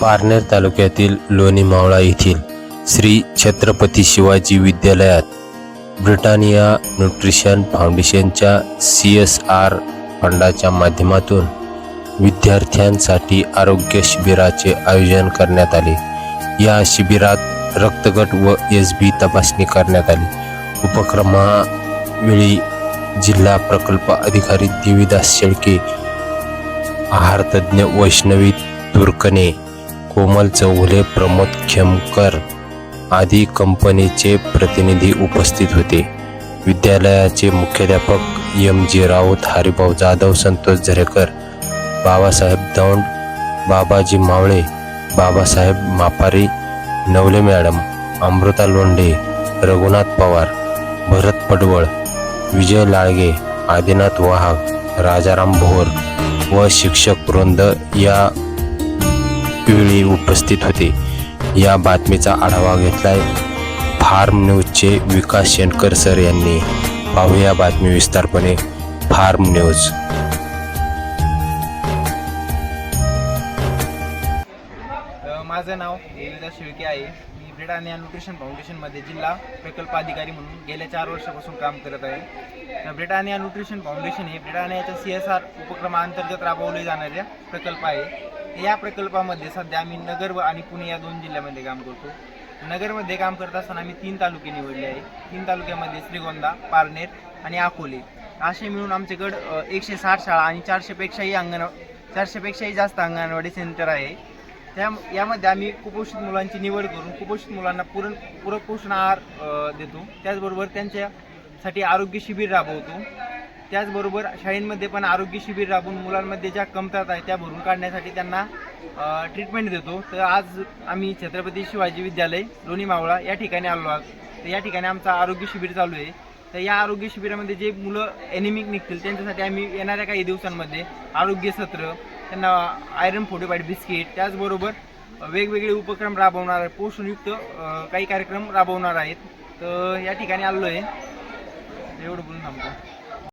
पारनेर तालुक्यातील लोणी मावळा येथील श्री छत्रपती शिवाजी विद्यालयात ब्रिटानिया न्यूट्रिशन फाउंडेशनच्या सी एस आर फंडाच्या माध्यमातून विद्यार्थ्यांसाठी आरोग्य शिबिराचे आयोजन करण्यात आले. या शिबिरात रक्तगट व एस बी तपासणी करण्यात आली. उपक्रमावेळी जिल्हा प्रकल्प अधिकारी देवीदास शेळके आहारतज्ञ वैष्णवी तुर्कने कोमल चौघुले प्रमोद खेमकर आदी कंपनीचे प्रतिनिधी उपस्थित होते. विद्यालयाचे मुख्याध्यापक M G Raut Haribhau Jadhav Santosh Zarekar Babasaheb Daund Babaji Mavale Babasaheb Mapari Navale madam Amruta Londhe Raghunath Pawar Bharat Padval Vijay Lalge Adinath वाहक राजाराम भोर व शिक्षक वृंद या वेळी उपस्थित होते. या बातमीचा आढावा घेतलाय फार्म न्यूजचे विकास शेणकर सर यांनी. पाहूया बातमी विस्तारपणे फार्म न्यूज. माझं नाव देवीदास शिळके आहे. मी ब्रेड आणि न्यूट्रिशन फाउंडेशनमध्ये जिल्हा प्रकल्प अधिकारी म्हणून गेल्या चार वर्षापासून काम करत आहे. ब्रेड आणि न्यूट्रिशन फाउंडेशन हे ब्रेड आणि याच्या सी एस आर उपक्रमाअंतर्गत राबवले जाणाऱ्या प्रकल्प आहे. या प्रकल्पामध्ये सध्या आम्ही नगर व आणि पुणे या दोन जिल्ह्यामध्ये काम करतो. नगरमध्ये काम करत असताना आम्ही तीन तालुके निवडले आहे तीन तालुक्यामध्ये श्रीगोंदा पारनेर आणि अकोले. असे मिळून आमच्याकडं एकशे साठ शाळा आणि चारशेपेक्षाही अंगण चारशेपेक्षाही जास्त अंगणवाडी सेंटर आहे. त्या यामध्ये आम्ही कुपोषित मुलांची निवड करून कुपोषित मुलांना पुरण पूरक पोषण आहार देतो. त्याचबरोबर त्यांच्यासाठी आरोग्य शिबिर राबवतो. त्याचबरोबर शाळेमध्ये पण आरोग्य शिबिर राबवून मुलांमध्ये ज्या कमतरता आहेत त्या भरून काढण्यासाठी त्यांना ट्रीटमेंट देतो. तर आज आम्ही छत्रपती शिवाजी विद्यालय लोणी मावळा या ठिकाणी आलो आहोत. तर या ठिकाणी आमचा आरोग्य शिबिर चालू आहे. तर या आरोग्य शिबिरामध्ये जे मुलं एनिमिक निघतील त्यांच्यासाठी आम्ही येणाऱ्या काही दिवसांमध्ये आरोग्य सत्र त्यांना आयरन फोर्टिफाईड बिस्किट त्याचबरोबर वेगवेगळे उपक्रम राबवणार आहे पोषणयुक्त काही कार्यक्रम राबवणार आहेत. तर या ठिकाणी आलो आहे एवढं बोलून थांबतो.